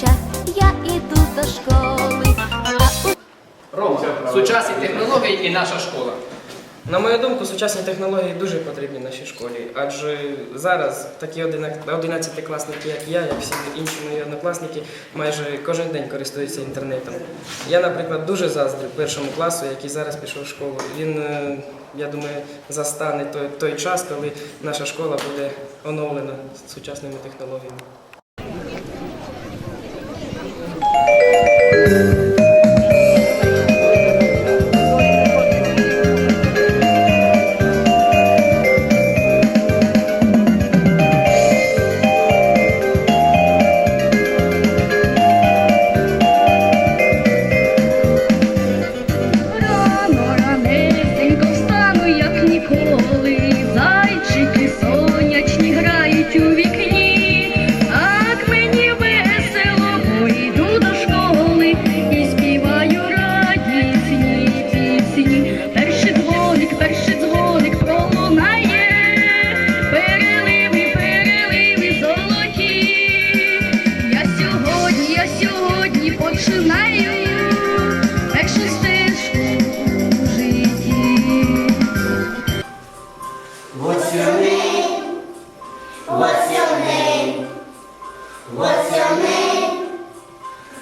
час я іду до школи. Рома, сучасні технології і наша школа. На мою думку, сучасні технології дуже потрібні нашій школі, адже зараз такі 11-класники, як я, як всі інші мої однокласники, майже кожен день користуються інтернетом. Я, наприклад, дуже заздрю першому класу, який зараз пішов в школу. Він, е, я думаю, застане той, той час, коли наша школа буде оновлена сучасними технологіями.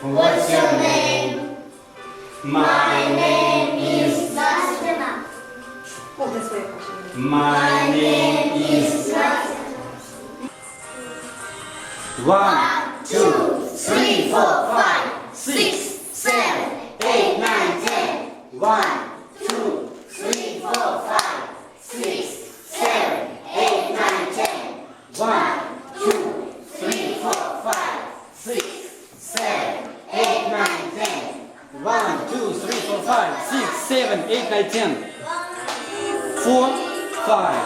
What's your name? My name is My name is One, two, three, four, five, six, seven, eight, nine, ten. One, eight, nine, ten. Four, five.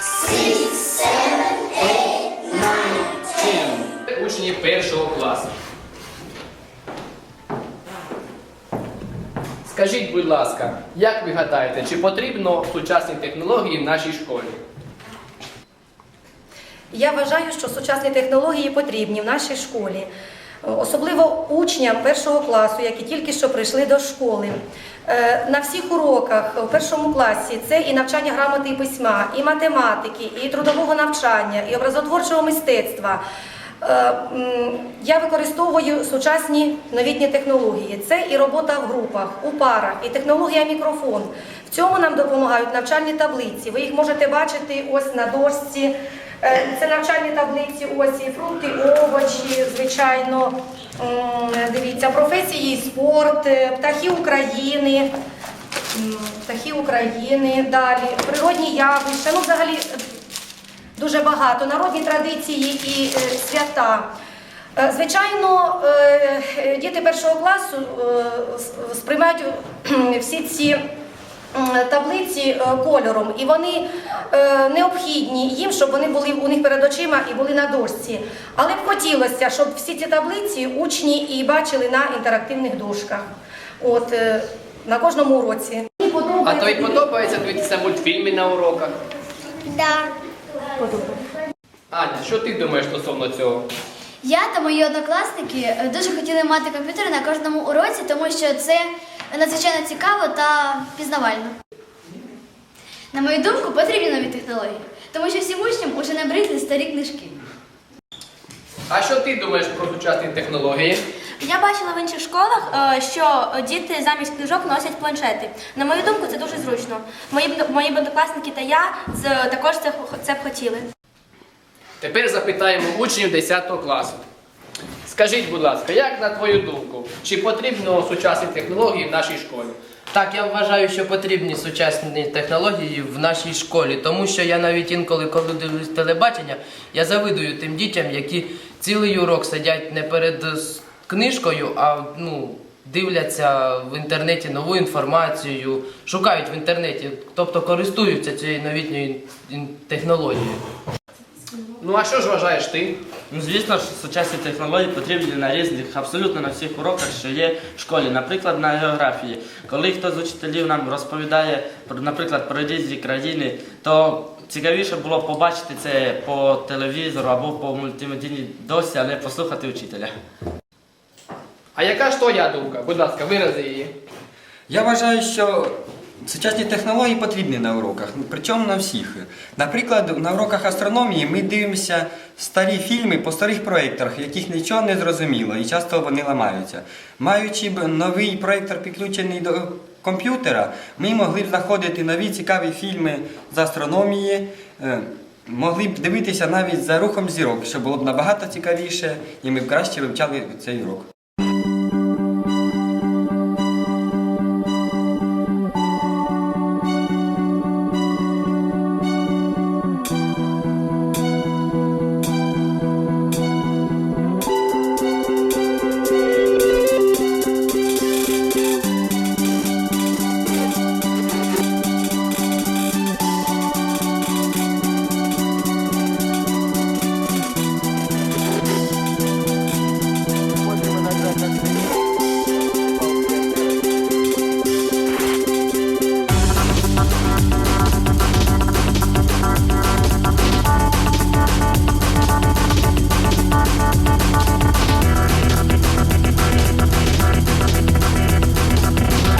Six, seven, eight, nine, ten. Учні першого класу. Скажіть, будь ласка, як ви гадаєте, чи потрібно сучасні технології в нашій школі? Я вважаю, що сучасні технології потрібні в нашій школі, особливо учням першого класу, які тільки що прийшли до школи. Е, На всіх уроках у першому класі це і навчання грамоти і письма, і математики, і трудового навчання, і образотворчого мистецтва. Е, Я використовую сучасні новітні технології. Це і робота в групах, у парах, і технологія мікрофон. В цьому нам допомагають навчальні таблиці. Ви їх можете бачити ось на дошці. Е, Це навчальні таблиці, ось і фрукти, овочі, звичайно. Дивіться, професії, спорт, е, птахи України. Птахи України, далі, природні явища, ну взагалі е, дуже багато, народні традиції і свята. Звичайно, діти першого класу сприймають всі ці таблиці е, кольором, і вони е, необхідні їм, щоб вони були у них перед очима і були на дошці. Але б хотілося, щоб всі ці таблиці учні і бачили на інтерактивних дошках. От е, на кожному уроці. А подобається- тобі подобається дивитися мультфільми на уроках? Да. Аня, що ти думаєш стосовно цього? Я та мої однокласники дуже хотіли мати комп'ютер на кожному уроці, тому що це надзвичайно цікаво та пізнавально. На мою думку, потрібні нові технології, тому що всім учням уже набридли старі книжки. А що ти думаєш про сучасні технології? Я бачила в інших школах, е, що діти замість книжок носять планшети. На мою думку, це дуже зручно. Мої мої однокласники та я також це, це б хотіли. Тепер запитаємо учнів 10 класу. Скажіть, будь ласка, як на твою думку, чи потрібно сучасні технології в нашій школі? Так, я вважаю, що потрібні сучасні технології в нашій школі, тому що я навіть інколи, коли дивлюсь телебачення, я завидую тим дітям, які цілий урок сидять не перед книжкою, а ну, дивляться в інтернеті нову інформацію, шукають в інтернеті, тобто користуються цією новітньою технологією. Ну а що ж вважаєш ти? Ну, звісно ж, сучасні технології потрібні на різних, абсолютно на всіх уроках, що є в школі. Наприклад, на географії. Коли хтось з учителів нам розповідає, наприклад, про різні країни, то цікавіше було побачити це по телевізору або по мультимедійній досі, а не послухати учителя. А яка ж твоя думка? Будь ласка, вирази її. Я вважаю, що сучасні технології потрібні на уроках, причому на всіх. Наприклад, на уроках астрономії ми дивимося старі фільми по старих проєкторах, яких нічого не зрозуміло, і часто вони ламаються. Маючи новий проєктор підключений до комп'ютера, ми могли б знаходити нові цікаві фільми з астрономії. е, Могли б дивитися навіть за рухом зірок, що було б набагато цікавіше, і ми б краще вивчали цей урок.